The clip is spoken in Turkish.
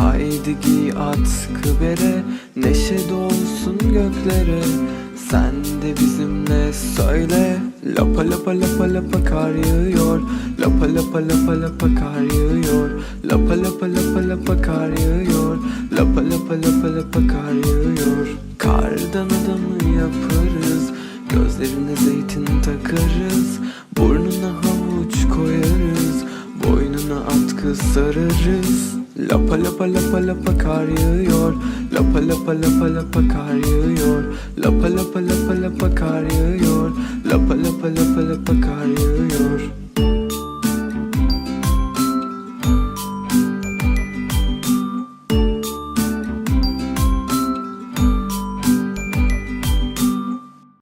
Haydi giy atkı bere Neşe dolsun göklere. Sen de bizimle söyle. Lapa lapa lapa lapa kar yağıyor. Lapa lapa lapa lapa kar yağıyor. Lapa lapa lapa lapa kar yağıyor. Lapa lapa lapa lapa kar yağıyor. Kardan adamı yaparız. Gözlerine zeytin takarız. Burnuna Boynuna atkı sararız. Lapa lapa lapa lapa kar yağıyor. Lapa lapa lapa lapa kar yağıyor. Lapa lapa lapa lapa kar yağıyor. Lapa lapa